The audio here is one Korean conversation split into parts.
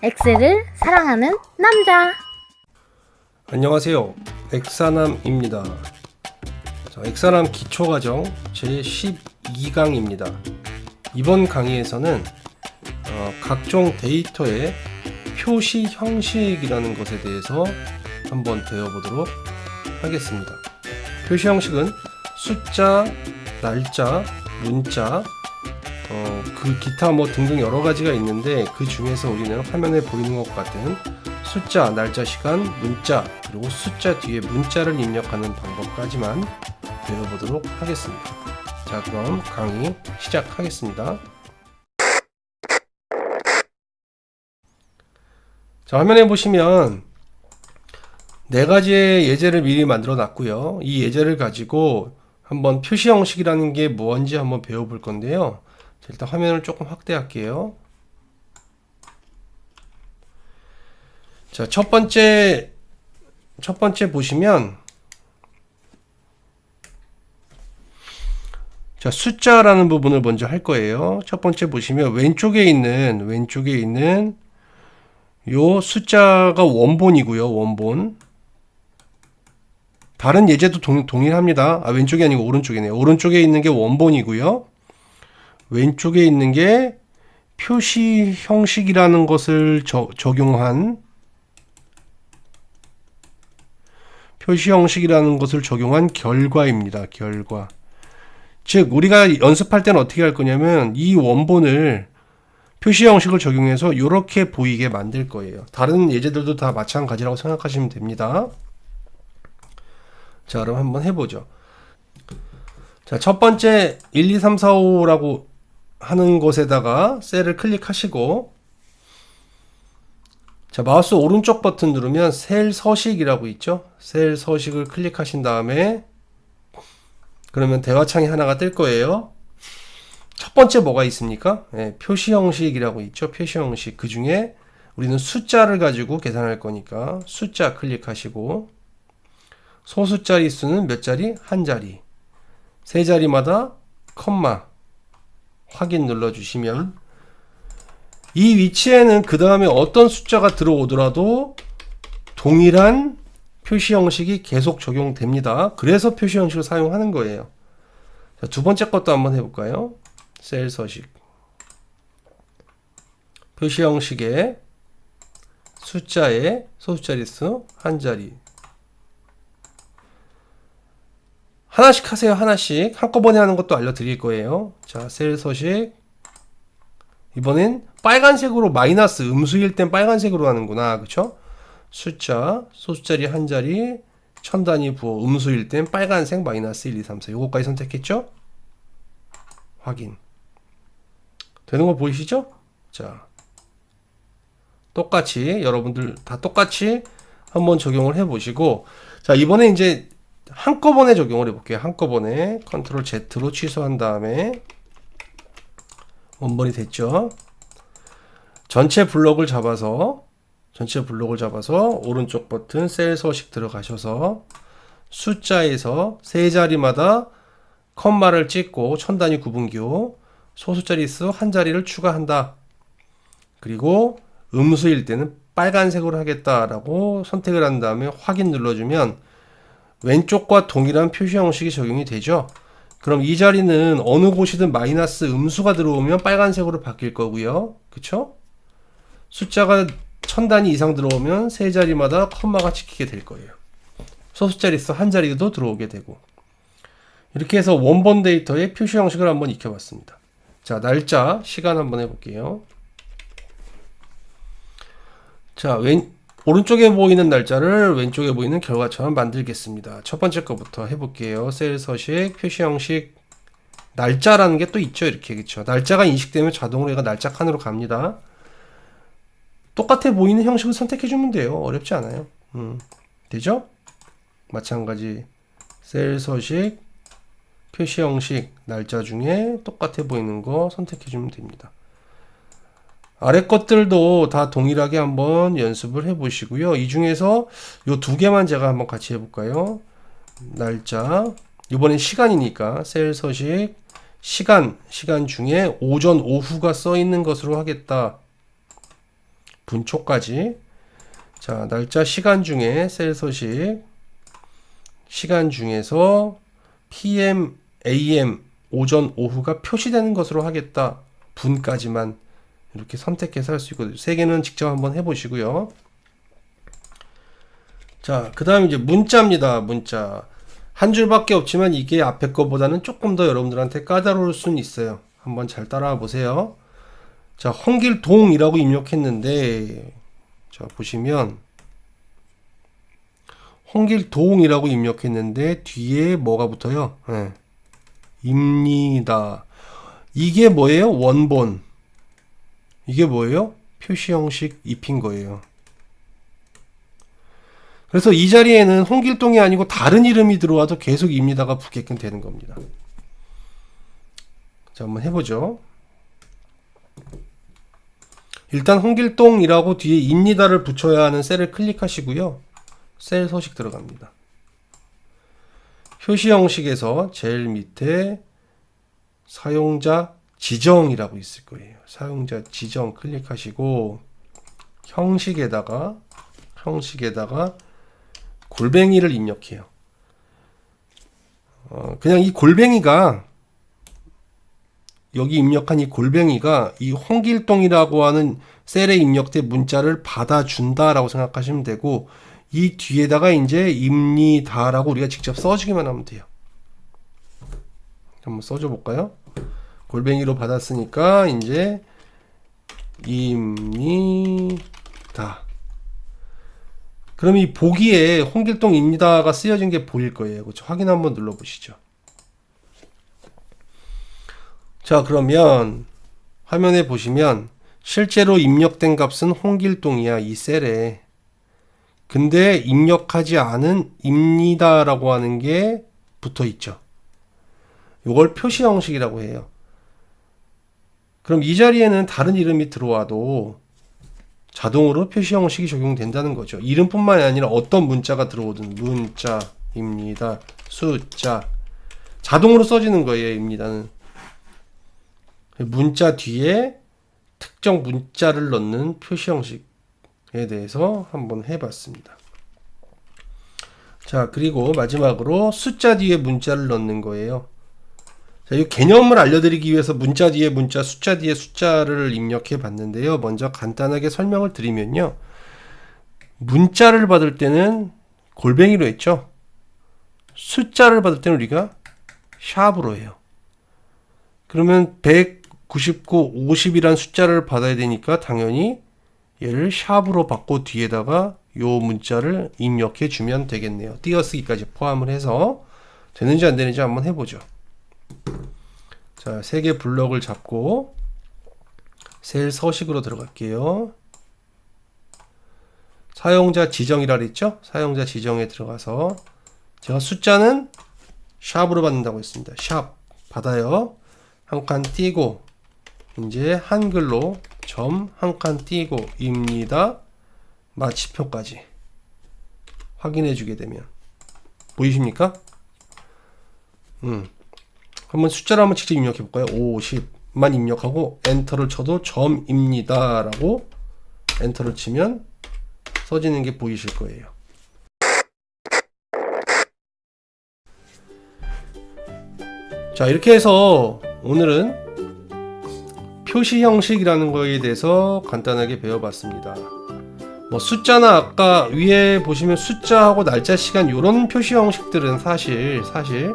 엑셀을 사랑하는 남자. 안녕하세요. 엑사남입니다. 자, 엑사남 기초과정 제12강입니다. 이번 강의에서는 어, 각종 데이터의 표시 형식이라는 것에 대해서 한번 배워보도록 하겠습니다. 표시 형식은 숫자, 날짜, 문자, 어, 그 기타 뭐 등등 여러 가지가 있는데 그 중에서 우리는 화면에 보이는 것 같은 숫자, 날짜, 시간, 문자 그리고 숫자 뒤에 문자를 입력하는 방법까지만 배워보도록 하겠습니다. 자 그럼 강의 시작하겠습니다. 자 화면에 보시면 네 가지의 예제를 미리 만들어 놨고요. 이 예제를 가지고 한번 표시 형식이라는 게 뭔지 한번 배워볼 건데요. 자, 일단 화면을 조금 확대할게요. 자, 첫 번째, 첫 번째 보시면, 자, 숫자라는 부분을 먼저 할 거예요. 첫 번째 보시면 왼쪽에 있는, 왼쪽에 있는 요 숫자가 원본이고요, 원본. 다른 예제도 동, 동일합니다. 아, 왼쪽이 아니고 오른쪽이네요. 오른쪽에 있는 게 원본이고요. 왼쪽에 있는 게 표시 형식이라는 것을 저- 적용한 표시 형식이라는 것을 적용한 결과입니다. 결과. 즉 우리가 연습할 때는 어떻게 할 거냐면 이 원본을 표시 형식을 적용해서 이렇게 보이게 만들 거예요. 다른 예제들도 다 마찬가지라고 생각하시면 됩니다. 자, 그럼 한번 해보죠. 자, 첫 번째 1, 2, 3, 4, 5라고 하는 곳에다가 셀을 클릭하시고 자, 마우스 오른쪽 버튼 누르면 셀 서식이라고 있죠? 셀 서식을 클릭하신 다음에 그러면 대화창이 하나가 뜰 거예요. 첫 번째 뭐가 있습니까? 예, 표시 형식이라고 있죠? 표시 형식. 그 중에 우리는 숫자를 가지고 계산할 거니까 숫자 클릭하시고 소수자리 수는 몇 자리? 한 자리. 세 자리마다 컴마 확인 눌러주시면 이 위치에는 그 다음에 어떤 숫자가 들어오더라도 동일한 표시 형식이 계속 적용됩니다. 그래서 표시 형식을 사용하는 거예요. 자, 두 번째 것도 한번 해볼까요? 셀 서식. 표시 형식의 숫자의 소수자리 수한 자리. 하나씩 하세요. 하나씩. 한꺼번에 하는 것도 알려드릴 거예요. 자, 셀 서식. 이번엔 빨간색으로 마이너스 음수일 땐 빨간색으로 하는구나. 그쵸? 숫자, 소수자리 한 자리, 천 단위 부호, 음수일 땐 빨간색 마이너스 1, 2, 3, 4. 요거까지 선택했죠? 확인. 되는 거 보이시죠? 자. 똑같이, 여러분들 다 똑같이 한번 적용을 해 보시고, 자, 이번에 이제 한꺼번에 적용을 해볼게요. 한꺼번에 컨트롤 Z로 취소한 다음에 원본이 됐죠. 전체 블록을 잡아서 전체 블록을 잡아서 오른쪽 버튼 셀 서식 들어가셔서 숫자에서 세 자리마다 컴마를 찍고 천 단위 구분기호 소수자리 수 한 자리를 추가한다. 그리고 음수일 때는 빨간색으로 하겠다라고 선택을 한 다음에 확인 눌러주면 왼쪽과 동일한 표시 형식이 적용이 되죠. 그럼 이 자리는 어느 곳이든 마이너스 음수가 들어오면 빨간색으로 바뀔 거고요. 그쵸? 숫자가 천 단위 이상 들어오면 세 자리마다 컴마가 찍히게 될 거예요. 소수자리 수 한 자리도 들어오게 되고. 이렇게 해서 원본 데이터의 표시 형식을 한번 익혀봤습니다. 자, 날짜, 시간 한번 해볼게요. 자, 왼, 오른쪽에 보이는 날짜를 왼쪽에 보이는 결과처럼 만들겠습니다. 첫 번째 거부터 해볼게요. 셀 서식, 표시 형식, 날짜라는 게 또 있죠. 이렇게 그쵸. 날짜가 인식되면 자동으로 얘가 날짜 칸으로 갑니다. 똑같아 보이는 형식을 선택해주면 돼요. 어렵지 않아요. 음, 되죠? 마찬가지 셀 서식, 표시 형식, 날짜 중에 똑같아 보이는 거 선택해주면 됩니다. 아래 것들도 다 동일하게 한번 연습을 해 보시고요. 이 중에서 요 두 개만 제가 한번 같이 해 볼까요? 날짜. 이번엔 시간이니까 셀 서식 시간 시간 중에 오전 오후가 써 있는 것으로 하겠다. 분초까지. 자, 날짜 시간 중에 셀 서식 시간 중에서 PM, AM, 오전, 오후가 표시되는 것으로 하겠다. 분까지만 이렇게 선택해서 할 수 있거든요. 세 개는 직접 한번 해보시고요. 자, 그 다음 이제 문자입니다. 문자. 한 줄밖에 없지만 이게 앞에 거보다는 조금 더 여러분들한테 까다로울 수는 있어요. 한번 잘 따라와 보세요. 자, 홍길동이라고 입력했는데, 자, 보시면, 홍길동이라고 입력했는데, 뒤에 뭐가 붙어요? 예. 입니다. 이게 뭐예요? 원본. 이게 뭐예요? 표시 형식 입힌 거예요. 그래서 이 자리에는 홍길동이 아니고 다른 이름이 들어와도 계속 입니다가 붙게끔 되는 겁니다. 자, 한번 해보죠. 일단 홍길동이라고 뒤에 입니다를 붙여야 하는 셀을 클릭하시고요. 셀 서식 들어갑니다. 표시 형식에서 제일 밑에 사용자 지정이라고 있을 거예요. 사용자 지정 클릭하시고 형식에다가 형식에다가 골뱅이를 입력해요. 어, 그냥 이 골뱅이가 여기 입력한 이 골뱅이가 이 홍길동이라고 하는 셀에 입력된 문자를 받아준다라고 생각하시면 되고 이 뒤에다가 이제 입니다라고 우리가 직접 써주기만 하면 돼요. 한번 써줘 볼까요? 골뱅이로 받았으니까 이제 입니다. 그럼 이 보기에 홍길동입니다가 쓰여진 게 보일 거예요. 그렇죠? 확인 한번 눌러 보시죠. 자, 그러면 화면에 보시면 실제로 입력된 값은 홍길동이야. 이 셀에. 근데 입력하지 않은 입니다라고 하는 게 붙어 있죠. 이걸 표시 형식이라고 해요. 그럼 이 자리에는 다른 이름이 들어와도 자동으로 표시 형식이 적용된다는 거죠. 이름뿐만이 아니라 어떤 문자가 들어오든 문자입니다. 숫자 자동으로 써지는 거예요. 입니다는 문자 뒤에 특정 문자를 넣는 표시 형식에 대해서 한번 해봤습니다. 자 그리고 마지막으로 숫자 뒤에 문자를 넣는 거예요. 자, 이 개념을 알려드리기 위해서 문자 뒤에 문자, 숫자 뒤에 숫자를 입력해 봤는데요. 먼저 간단하게 설명을 드리면요. 문자를 받을 때는 골뱅이로 했죠. 숫자를 받을 때는 우리가 샵으로 해요. 그러면 199, 50이란 숫자를 받아야 되니까 당연히 얘를 샵으로 받고 뒤에다가 요 문자를 입력해 주면 되겠네요. 띄어쓰기까지 포함을 해서 되는지 안 되는지 한번 해보죠. 자, 세 개 블럭을 잡고 셀 서식으로 들어갈게요. 사용자 지정이라 그랬죠? 사용자 지정에 들어가서 제가 숫자는 샵으로 받는다고 했습니다. 샵 받아요. 한 칸 띄고 이제 한글로 점 한 칸 띄고 입니다. 마치표까지 확인해 주게 되면 보이십니까? 음. 한번 숫자를 한번 직접 입력해 볼까요? 50만 입력하고 엔터를 쳐도 점입니다 라고 엔터를 치면 써지는 게 보이실 거예요. 자 이렇게 해서 오늘은 표시 형식이라는 거에 대해서 간단하게 배워봤습니다. 뭐 숫자나 아까 위에 보시면 숫자하고 날짜 시간 이런 표시 형식들은 사실 사실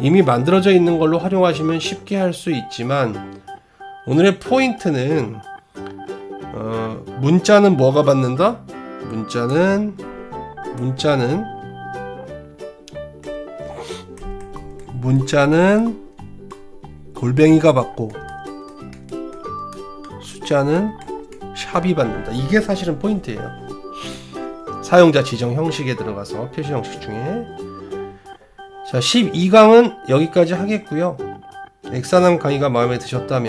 이미 만들어져 있는 걸로 활용하시면 쉽게 할 수 있지만 오늘의 포인트는 어, 문자는 뭐가 받는다? 문자는 문자는 문자는 골뱅이가 받고 숫자는 샵이 받는다. 이게 사실은 포인트예요. 사용자 지정 형식에 들어가서 표시 형식 중에 자, 12강은 여기까지 하겠고요. 엑사남 강의가 마음에 드셨다면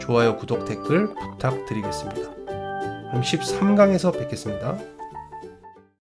좋아요, 구독, 댓글 부탁드리겠습니다. 그럼 13강에서 뵙겠습니다.